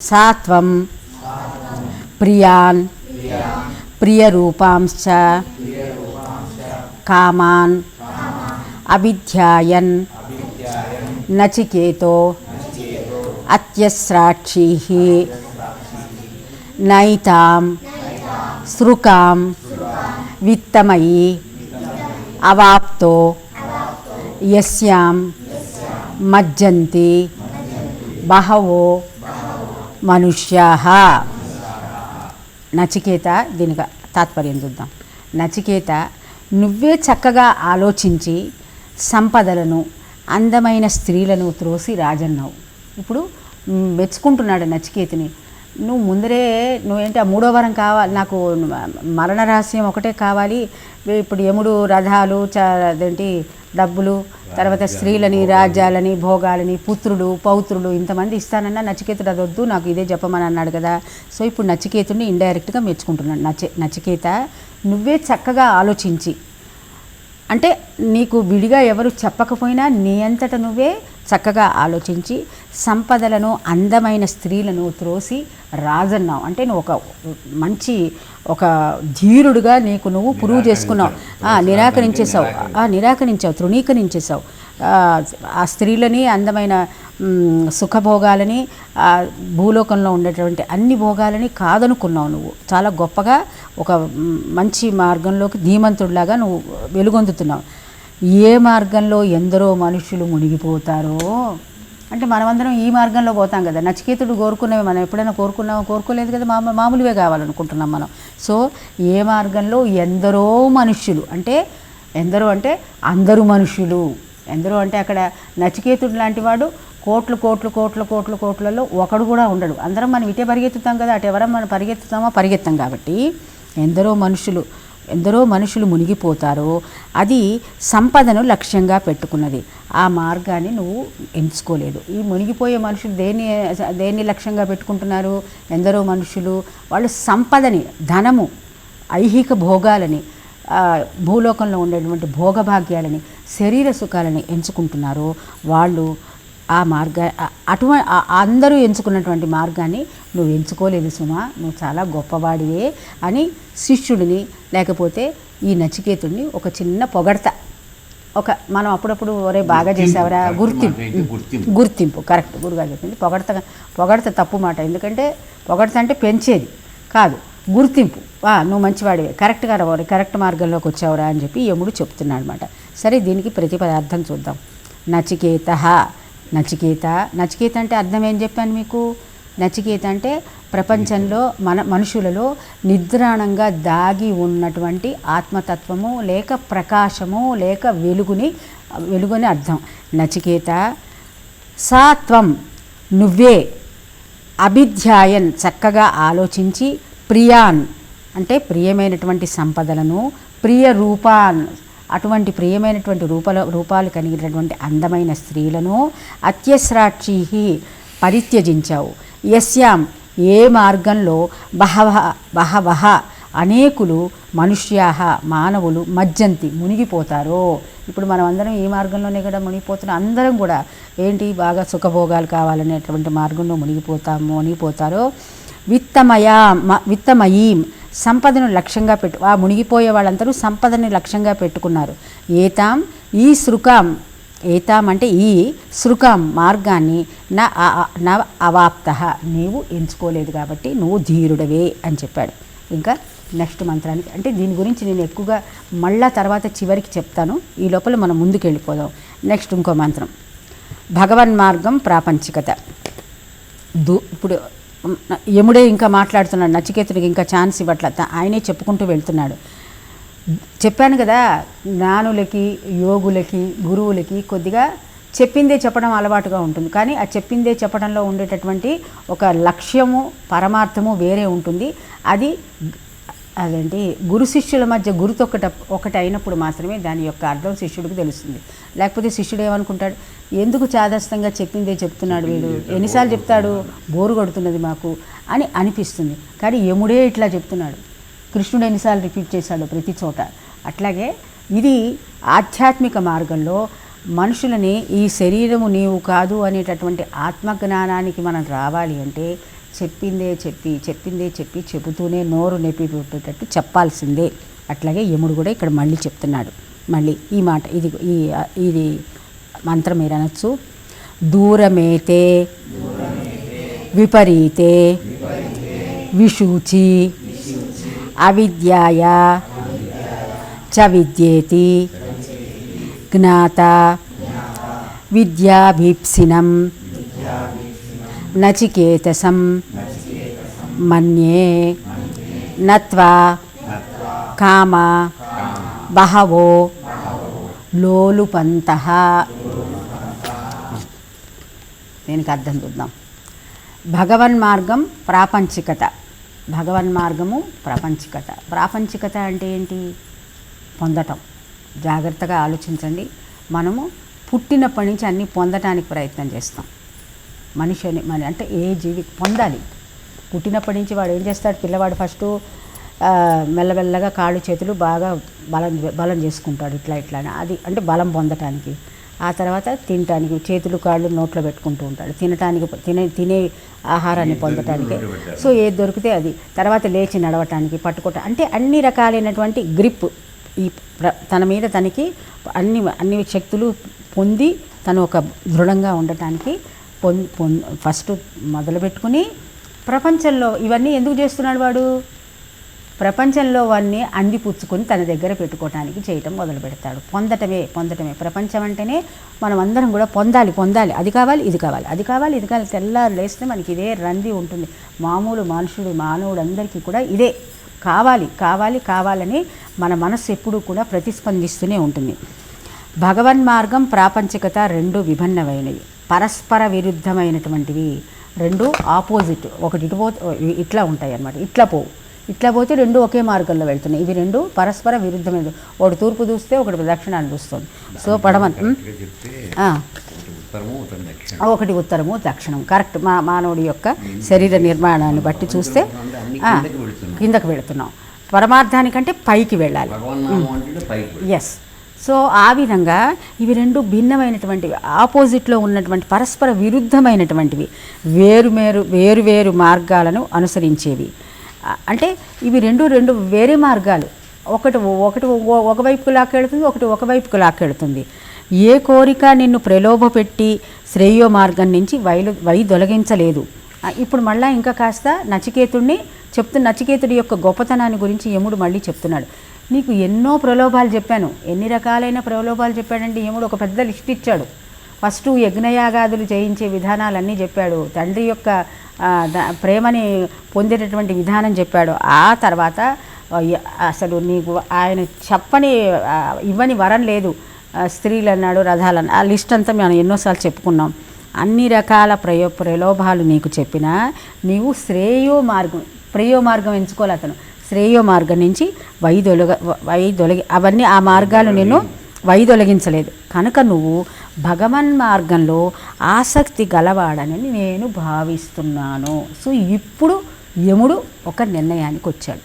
సాత్వం ప్రియాన్ ప్రియరూపాంశ్చ కామాన్ అవిధ్యాయన్ నచికేతో అత్యస్రాక్షీ నైతాం సృకాం విత్తమయీ అవాప్తో యస్యాం మజ్జంతి బహవో మనుష్యా నచికేత దీనికి తాత్పర్యం చూద్దాం. నచికేత నువ్వే చక్కగా ఆలోచించి సంపదలను అందమైన స్త్రీలను త్రోసి రాజన్నావు. ఇప్పుడు మెచ్చుకుంటున్నాడు నచికేతిని. నువ్వు ముందరే నువ్వేంటి ఆ మూడో వరం కావాలి నాకు మరణ రహస్యం ఒకటే కావాలి. ఇప్పుడు యముడు రథాలు చ అదేంటి డబ్బులు తర్వాత స్త్రీలని రాజ్యాలని భోగాలని పుత్రుడు పౌత్రుడు ఇంతమంది ఇస్తానన్నా నచికేతుడు అది వద్దు నాకు ఇదే చెప్పమని అన్నాడు కదా. సో ఇప్పుడు నచికేతుడిని ఇండైరెక్ట్గా మెచ్చుకుంటున్నాడు. నచి నచికేత నువ్వే చక్కగా ఆలోచించి అంటే నీకు విడిగా ఎవరు చెప్పకపోయినా నీ అంతట నువ్వే చక్కగా ఆలోచించి సంపదలను అందమైన స్త్రీలను త్రోసి రాజన్నావు. అంటే నువ్వు ఒక మంచి ఒక ధీరుడుగా నీకు నువ్వు ప్రూవ్ చేసుకున్నావు. ఆ, నిరాకరించేసావు ఆ, నిరాకరించావు తృణీకరించేసావు ఆ, స్త్రీలని అందమైన సుఖభోగాలని భూలోకంలో ఉండేటువంటి అన్ని భోగాలని కాదనుకున్నావు నువ్వు. చాలా గొప్పగా ఒక మంచి మార్గంలోకి ధీమంతుడిలాగా నువ్వు వెలుగొందుతున్నావు. ఏ మార్గంలో ఎందరో మనుషులు మునిగిపోతారో? అంటే మనమందరం ఈ మార్గంలో పోతాం కదా. నచికేతుడు కోరుకునేవి మనం ఎప్పుడైనా కోరుకున్నామో కోరుకోలేదు కదా? మామూలు మామూలువే కావాలనుకుంటున్నాం మనం. సో ఏ మార్గంలో ఎందరో మనుష్యులు అంటే ఎందరో అంటే అందరూ మనుషులు ఎందరో అంటే అక్కడ నచికేతుడు లాంటి వాడు కోట్లు కోట్లు కోట్లు కోట్లు కోట్లలో ఒకడు కూడా ఉండడు. అందరం మనం ఇటే పరిగెత్తుతాం కదా అటు ఎవరం మనం పరిగెత్తుతామో పరిగెత్తాం కాబట్టి ఎందరో మనుషులు ఎందరో మనుషులు మునిగిపోతారో అది సంపదను లక్ష్యంగా పెట్టుకున్నది. ఆ మార్గాన్ని నువ్వు ఎంచుకోలేదు. ఈ మునిగిపోయే మనుషులు దేన్ని దేన్ని లక్ష్యంగా పెట్టుకుంటున్నారు? ఎందరో మనుషులు వాళ్ళు సంపదని ధనము ఐహిక భోగాలని భూలోకంలో ఉండేటువంటి భోగభాగ్యాలని శరీర సుఖాలని ఎంచుకుంటున్నారో వాళ్ళు ఆ మార్గ అటువంటి అందరూ ఎంచుకున్నటువంటి మార్గాన్ని నువ్వు ఎంచుకోలేదు సుమా. నువ్వు చాలా గొప్పవాడివే అని శిష్యుడిని లేకపోతే ఈ నచికేతుడిని ఒక చిన్న పొగడత ఒక మనం అప్పుడప్పుడు ఒరే బాగా చేసావరా గుర్తింపు. గుర్తింపు. కరెక్ట్ గురుగారు చెప్పింది. పొగడత పొగడత తప్పు మాట ఎందుకంటే పొగడత అంటే పెంచేది కాదు గుర్తింపు. నువ్వు మంచివాడివే కరెక్ట్గా రావాలి కరెక్ట్ మార్గంలోకి వచ్చావురా అని చెప్పి యముడు చెప్తున్నాడు అనమాట సరే దీనికి ప్రతిపదార్థం చూద్దాం. నచికేత నచికేత. నచికేత అంటే అర్థం ఏం చెప్పాను మీకు? నచికేత అంటే ప్రపంచంలో మన మనుషులలో నిద్రాణంగా దాగి ఉన్నటువంటి ఆత్మతత్వము లేక ప్రకాశము లేక వెలుగుని వెలుగుని అర్థం. నచికేత సాత్వం నువ్వే అభిధ్యాయన్ చక్కగా ఆలోచించి ప్రియాన్ అంటే ప్రియమైనటువంటి సంపదలను ప్రియ రూపాన్ అటువంటి ప్రియమైనటువంటి రూపాల రూపాలు కలిగినటువంటి అందమైన స్త్రీలను అత్యస్రాక్షి పరిత్యజించావు. యస్యాం ఏ మార్గంలో బహవ బహవహ అనేకులు మనుష్యాహ మానవులు మజ్జంతి మునిగిపోతారో? ఇప్పుడు మనం అందరం ఈ మార్గంలోనే కూడా మునిగిపోతున్నాం. అందరం కూడా ఏంటి బాగా సుఖభోగాలు కావాలనేటువంటి మార్గంలో మునిగిపోతాము మునిగిపోతారో? విత్తమయా విత్తమయీం సంపదను లక్ష్యంగా పెట్టు ఆ మునిగిపోయే వాళ్ళందరూ సంపదని లక్ష్యంగా పెట్టుకున్నారు. ఏతాం ఈ శృకాం ఏతాం అంటే ఈ శృకాం మార్గాన్ని నా నా అవాప్త. నీవు ఎంచుకోలేదు కాబట్టి నువ్వు ధీరుడవే అని చెప్పాడు. ఇంకా నెక్స్ట్ మంత్రానికి అంటే దీని గురించి నేను ఎక్కువగా మళ్ళా తర్వాత చివరికి చెప్తాను. ఈ లోపల మనం ముందుకు వెళ్ళిపోదాం నెక్స్ట్ ఇంకో మంత్రం. భగవన్ మార్గం ప్రాపంచికత. దు ఇప్పుడు యముడే ఇంకా మాట్లాడుతున్నాడు నచికేతుడికి ఇంకా ఛాన్స్ ఇవ్వట్ల. ఆయనే చెప్పుకుంటూ వెళ్తున్నాడు. చెప్పాను కదా జ్ఞానులకి యోగులకి గురువులకి కొద్దిగా చెప్పిందే చెప్పడం అలవాటుగా ఉంటుంది. కానీ ఆ చెప్పిందే చెప్పడంలో ఉండేటటువంటి ఒక లక్ష్యము పరమార్థము వేరే ఉంటుంది. అది అదేంటి? గురు శిష్యుల మధ్య గురుతో ఒకట ఒకటి అయినప్పుడు మాత్రమే దాని యొక్క అర్థం శిష్యుడికి తెలుస్తుంది. లేకపోతే శిష్యుడు ఏమనుకుంటాడు? ఎందుకు చాదస్తంగా చెప్పిందే చెప్తున్నాడు వీడు? ఎన్నిసార్లు చెప్తాడు? బోరు కొడుతున్నది మాకు అని అనిపిస్తుంది. కానీ యముడే ఇట్లా చెప్తున్నాడు. కృష్ణుడు ఎన్నిసార్లు రిపీట్ చేశాడు ప్రతి చోట. అట్లాగే ఇది ఆధ్యాత్మిక మార్గంలో మనుషులని ఈ శరీరము నీవు కాదు అనేటటువంటి ఆత్మజ్ఞానానికి మనం రావాలి అంటే చెప్పిందే చెప్పి చెప్పిందే చెప్పి చెబుతూనే నోరు నెప్పి పెట్టేటట్టు చెప్పాల్సిందే. అట్లాగే యముడు కూడా ఇక్కడ మళ్ళీ చెప్తున్నాడు. మళ్ళీ ఈ మాట ఇది ఈ ఇది మంత్రం ఏరనొచ్చు అనొచ్చు దూరమేతే విపరీతే విశూచి అవిద్యాయ చ విద్యేతి జ్ఞాత విద్యాభీప్సినం నచికేతసం మన్యే నత్వా కామ బహవో లోలుపంత దీనికి అర్థం చూద్దాం. భగవన్ మార్గం ప్రాపంచికత. భగవన్ మార్గము ప్రాపంచికత. ప్రాపంచికత అంటే ఏంటి? పొందటం. జాగ్రత్తగా ఆలోచించండి. మనము పుట్టినప్పటి నుంచి అన్నీ పొందటానికి ప్రయత్నం చేస్తాం. మనిషి అని మన అంటే ఏ జీవి పొందాలి. పుట్టినప్పటి నుంచి వాడు ఏం చేస్తాడు? పిల్లవాడు ఫస్ట్ మెల్లమెల్లగా కాళ్ళు చేతులు బాగా బలం బలం చేసుకుంటాడు ఇట్లా ఇట్లా అది అంటే బలం పొందటానికి. ఆ తర్వాత తినటానికి చేతులు కాళ్ళు నోట్లో పెట్టుకుంటూ ఉంటాడు. తినటానికి తినే తినే ఆహారాన్ని పొందటానికి. సో ఏది దొరికితే అది. తర్వాత లేచి నడవటానికి పట్టుకోవటం అంటే అన్ని రకాలైనటువంటి గ్రిప్. ఈ తన మీద తనకి అన్ని అన్ని శక్తులు పొంది తను ఒక దృఢంగా ఉండటానికి పొం ఫస్ట్ మొదలుపెట్టుకుని ప్రపంచంలో ఇవన్నీ ఎందుకు చేస్తున్నాడు వాడు? ప్రపంచంలో వాడిని అందిపుచ్చుకొని తన దగ్గర పెట్టుకోవటానికి చేయటం మొదలు పెడతాడు పొందటమే పొందటమే. ప్రపంచం అంటేనే మనం అందరం కూడా పొందాలి పొందాలి. అది కావాలి ఇది కావాలి. అది కావాలి ఇది కావాలి. తెల్లారు లేస్తే మనకి ఇదే రంది ఉంటుంది. మామూలు మనుషుడు మానవుడు అందరికీ కూడా ఇదే. కావాలి కావాలి కావాలని మన మనస్సు ఎప్పుడూ కూడా ప్రతిస్పందిస్తూనే ఉంటుంది. భగవన్ మార్గం ప్రాపంచికత రెండు విభిన్నమైనవి. పరస్పర విరుద్ధమైనటువంటివి రెండు ఆపోజిట్ ఒకటి ఇటు పో ఇట్లా ఉంటాయి అన్నమాట. ఇట్లా పోవు ఇట్లా పోతే రెండు ఒకే మార్గంలో వెళ్తున్నాయి. ఇవి రెండు పరస్పర విరుద్ధమైనవి ఒకటి తూర్పు చూస్తే ఒకటి దక్షిణాన్ని చూస్తుంది. సో పడమన్ ఒకటి ఉత్తరము దక్షిణం కరెక్ట్. మా మానవుడి యొక్క శరీర నిర్మాణాన్ని బట్టి చూస్తే కిందకి వెళుతున్నాం. పరమార్థానికంటే పైకి వెళ్ళాలి. ఎస్ సో ఆ విధంగా ఇవి రెండు భిన్నమైనటువంటివి ఆపోజిట్లో ఉన్నటువంటి పరస్పర విరుద్ధమైనటువంటివి వేరుమేరు వేరు వేరు మార్గాలను అనుసరించేవి. అంటే ఇవి రెండు రెండు వేరే మార్గాలు. ఒకటి ఒకటి ఒకవైపుకు లాక్కెడుతుంది ఒకటి ఒకవైపుకు లాక్కెడుతుంది ఏ కోరిక నిన్ను ప్రలోభపెట్టి శ్రేయో మార్గం నుంచి వైలు వై దొలగించలేదు. ఇప్పుడు మళ్ళీ ఇంకా కాస్త నచికేతుడిని చెప్తు నచికేతుడి యొక్క గొప్పతనాన్ని గురించి యముడు మళ్ళీ చెప్తున్నాడు. నీకు ఎన్నో ప్రలోభాలు చెప్పాను. ఎన్ని రకాలైన ప్రలోభాలు చెప్పాడంటే యముడు ఒక పెద్ద లిస్ట్ ఇచ్చాడు. ఫస్ట్ యజ్ఞయాగాదులు చేయించే విధానాలన్నీ చెప్పాడు. తండ్రి యొక్క ప్రేమని పొందేటటువంటి విధానం చెప్పాడు. ఆ తర్వాత అసలు నీకు ఆయన చెప్పని ఇవ్వని వరం లేదు. స్త్రీలు అన్నాడు రథాలు ఆ లిస్ట్ అంతా మనం ఎన్నోసార్లు చెప్పుకున్నాం. అన్ని రకాల ప్రయో ప్రలోభాలు నీకు చెప్పినా నీవు శ్రేయో మార్గం. శ్రేయో మార్గం ఎంచుకోవాలి అతను. శ్రేయో మార్గం నుంచి వైదొలగ వైదొలగి అవన్నీ ఆ మార్గాలు నేను వైదొలగించలేదు. కనుక నువ్వు భగవన్ మార్గంలో ఆసక్తి గలవాడని నేను భావిస్తున్నాను. సో ఇప్పుడు యముడు ఒక నిర్ణయానికి వచ్చాడు.